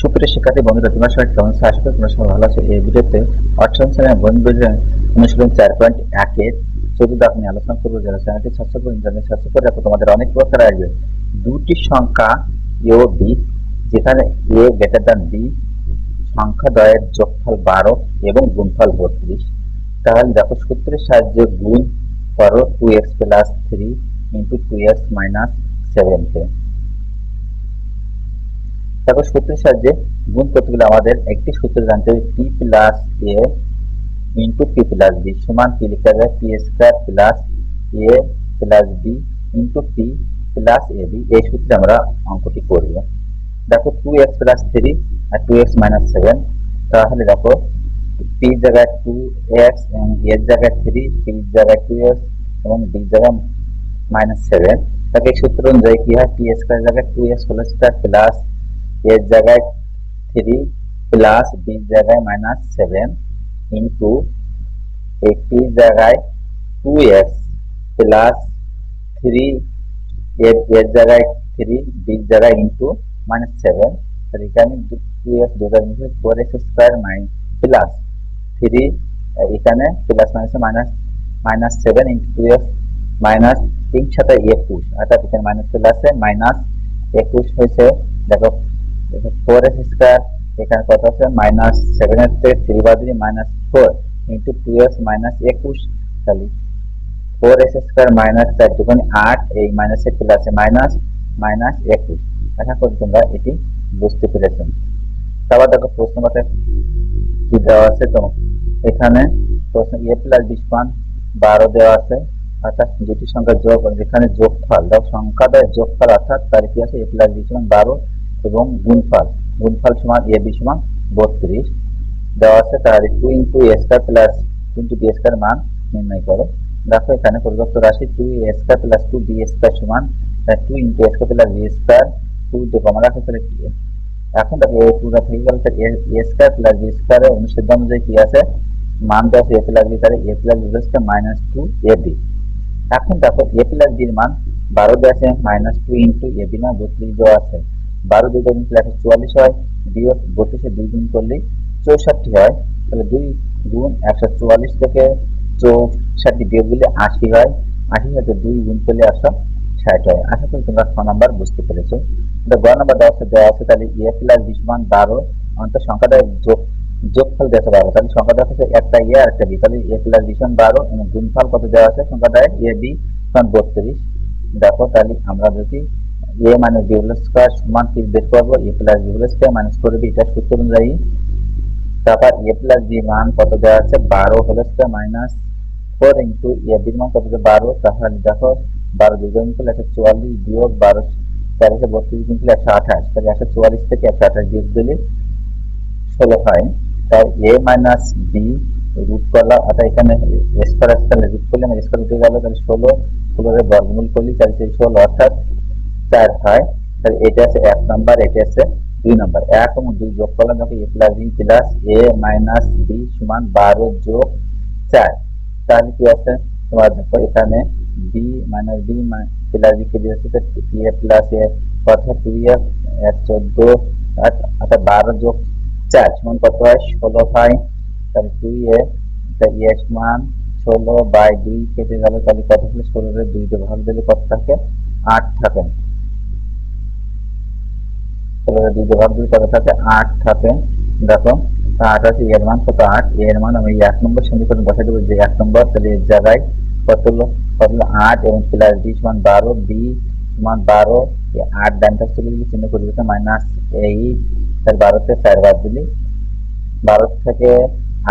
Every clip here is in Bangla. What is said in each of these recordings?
সুপ্রিয় শিক্ষার্থী, বন্ধুরা, তোমরা সবাই কেমন আশা করি তোমরা সবাই ভালো আছো। এই ভিডিওতে অষ্টম শ্রেণির বন্ধু অনুশীলন চার পয়েন্ট একের চতুর্থ আপনি আলোচনা করব। যারা চ্যানেলটি সাবস্ক্রাইব করে ইন্টারনেট সাবস্ক্রাইব করে রাখো। তোমাদের অনেক প্রকার আসবে। দুটি সংখ্যা এ ও বি যেখানে এ গ্রেটার দ্যান বি সংখ্যা দ্বয়ের যোগফল বারো এবং গুণফল বত্রিশ। তাহলে দেখো, সূত্রের সাহায্যে গুণ করো two X plus three into two X minus seven কে তারপর সূত্রের সাহায্যে গুণ করতে গেলে আমাদের একটি সূত্র জানতে হবে P plus A into P plus B সমান কি লিখা যায় P square plus A plus B into P plus A B এই সূত্রে আমরা অঙ্কটি করব। দেখো টু এক্স প্লাস থ্রি আর টু এক্স মাইনাস সেভেন তাহলে দেখো পি জায়গায় টু এক্স এবং এর জায়গায় থ্রি পি জায়গায় টু এক্স এবং বি জায়গায় মাইনাস সেভেন তাকে সূত্র অনুযায়ী কি হয়? পি স্কোয়ার জায়গায় two X whole square plus এর জায়গায় থ্রি প্লাস বি জায়গায় মাইনাস সেভেন ইন্টু এই পি জায়গায় টু এক্স প্লাস থ্রি এর এর জায়গায় থ্রি বি জায়গায় ইন্টু মাইনাস সেভেন তাহলে এখানে টু এক্স দুটার মধ্যে ফোর এক্স স্কোয়ার মাইন প্লাস থ্রি এখানে প্লাস মাইনাসে minus minus seven into two X minus তিন সাথে একুশ। অর্থাৎ এখানে মাইনাস প্লাসে মাইনাস একুশ হয়েছে। দেখো ফোর এক্স স্কোয়ার এখানে কত আছে? মাইনাস সেভেন এর থেকে থ্রি বাদ দিয়ে minus four into two X minus একুশ। তাহলে ফোর এক্স স্কোয়ার মাইনাস চার দুগুণ আট, এই মাইনাসে প্লাসে মাইনাস মাইনাস একুশ। আশা করি তোমরা এটি বুঝতে পেরেছ। তারপর দেখো প্রশ্ন মতে কি দেওয়া আছে তো? এখানে প্রশ্ন এ প্লাস বিশ পান বারো দেওয়া আছে। অর্থাৎ দুটি সংখ্যা যোগ যেখানে যোগফল, দেখো সংখ্যা দেয় যোগফল অর্থাৎ তার কি আছে? এ প্লাস বিশ বারো এবং গুণফল। গুণফল সমান এ বি সমান বত্রিশ। দেওয়া আছে তাহলে two into A square plus into B square মান নির্ণয় করো। দেখো এখানে পরিবর্ত রাশি two A plus two B সমান two into A plus B square two দিয়ে কমা রাখো তাহলে এখন দেখো এ টুটা থেকে গেল এ স্কোয়ার প্লাস বি অনুসিদ্ধ অনুযায়ী কি আছে? মান দেওয়া আছে এ প্লাস বি তাহলে A plus B square minus two A B এখন দেখো এ প্লাস বির মান বারো দেওয়া আছে minus two into A B মান বত্রিশ দেওয়া আছে। বারো দুই গুণ একশো চুয়াল্লিশ হয়, বিয়োগ বত্রিশে দুই গুণ করলেই চৌষট্টি হয়। তাহলে দুই গুণ একশো চুয়াল্লিশ থেকে চৌষট্টি বিয়োগ দিলে আশি হয়। আশি হয়তো দুই গুণ করলে একশো ষাট হয়। আশা করি তোমরা ছ নাম্বার বুঝতে পেরেছ। গ নাম্বার দেওয়া আছে দেওয়া আছে তাহলে এ প্লাস বিশ মান বারো, অন্তত সংখ্যাটা যোগ, যোগফল দেওয়া বারো। তাহলে সংখ্যা দেওয়া আছে একটা এ আর একটা বি তাহলে এ প্লাস বিশ মান বারো এবং গুণফল কত দেওয়া আছে? সংখ্যাটা এ বি বত্রিশ। দেখো তাহলে আমরা যদি A minus B whole square সমান কি বের করব, এ প্লাস হোল মাইনাস করে বি এটা সূত্র অনুযায়ী। তারপর এ প্লাস বি মান কত দেওয়া আছে? বারো whole minus four into A বির মান কত বারো। তাহলে দেখো, বারো দুই একশো চুয়াল্লিশ বিয়োগ বারো চারিশো বত্রিশ গুণ করলে একশো আঠাশ। তাহলে একশো চুয়াল্লিশ থেকে একশো আঠাশ দিলে ষোলো হয়। তাই এ মাইনাস বি রুট করলাম। অর্থাৎ এখানে স্কোয়ার আসতে রুট করলে আমার স্কোয়ার উঠে গেল, তাহলে ষোলো। ষোলোরে বর্গমূল করলে চারিশো ষোলো। অর্থাৎ চার হয়, তাহলে এটা আছে এক নম্বর, এটা আছে দুই নম্বর। এক এবং দুই যোগ করলাম যখন A plus B plus A minus B সমান বারো যোগ চার। তাহলে কি আছে? তোমার দেখো এখানে B minus B plus B কে দিয়েছে এ প্লাস এ অর্থাৎ এ এক চোদ্দ অর্থাৎ বারো যোগ চার সমান কত হয়? ষোলো হয়। তাহলে দুই এ এ সমান ষোলো বাই দুই কেটে গেল, তাহলে কত হলে? ষোলোরে দুই ভাগ দিলে কত থাকে? আট থাকে। আট থাকে দেখো, আট আছে, এর মান আট? এর মান আমি এক নম্বর সমীকরণ বসাই দেবো, যে এক নম্বর কত হলো? কত হলো আট এবং প্লাস বি সমান বারো বি বারো আট দিতে মাইনাস এইট তাহলে বারোতে চার বাদ দিলি। বারো থেকে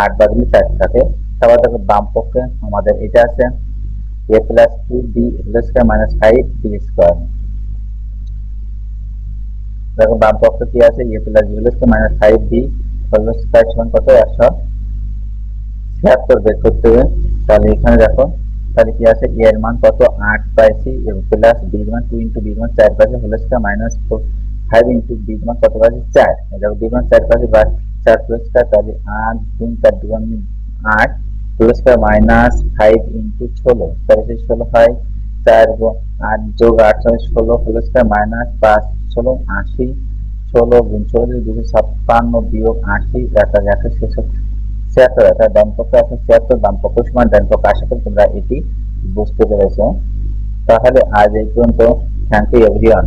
আট বাদ দিলে থাকে তারপর দেখো, বাম পক্ষে আমাদের এটা আছে A plus two B minus five square দেখো, বাম পক্ষে কি আছে? A plus B square minus five B whole square সমান কত? একশো ছিয়াত্তর বের করতে হবে। তাহলে এখানে দেখো, তাহলে কি আছে? এ এর মান কত? আট পাইছি। এবং প্লাস বির মান টু ইন্টু বির মান চার পাইছি, whole square minus four five into বির মান কত পাইছি? চার। দেখো বির মান চার পাইছি বা চার প্লাস স্কোয়ার তাহলে আট তিন চার দুগুণ আট whole square minus five into ষোলো। তাহলে ষোলো হয় চার আট যোগ আট ষোলো হোল স্কোয়ার মাইনাস পাঁচ ষোলো, আশি, ষোলো গুণ দুশো ছাপ্পান্ন বিয়োগ আশি, দেখা একশো ছিয়াত্তর অর্থাৎ ডান আছে, ছিয়াত্তর আশা করি তোমরা এটি বুঝতে পেরেছ। তাহলে আজ এই পর্যন্ত। Thank you everyone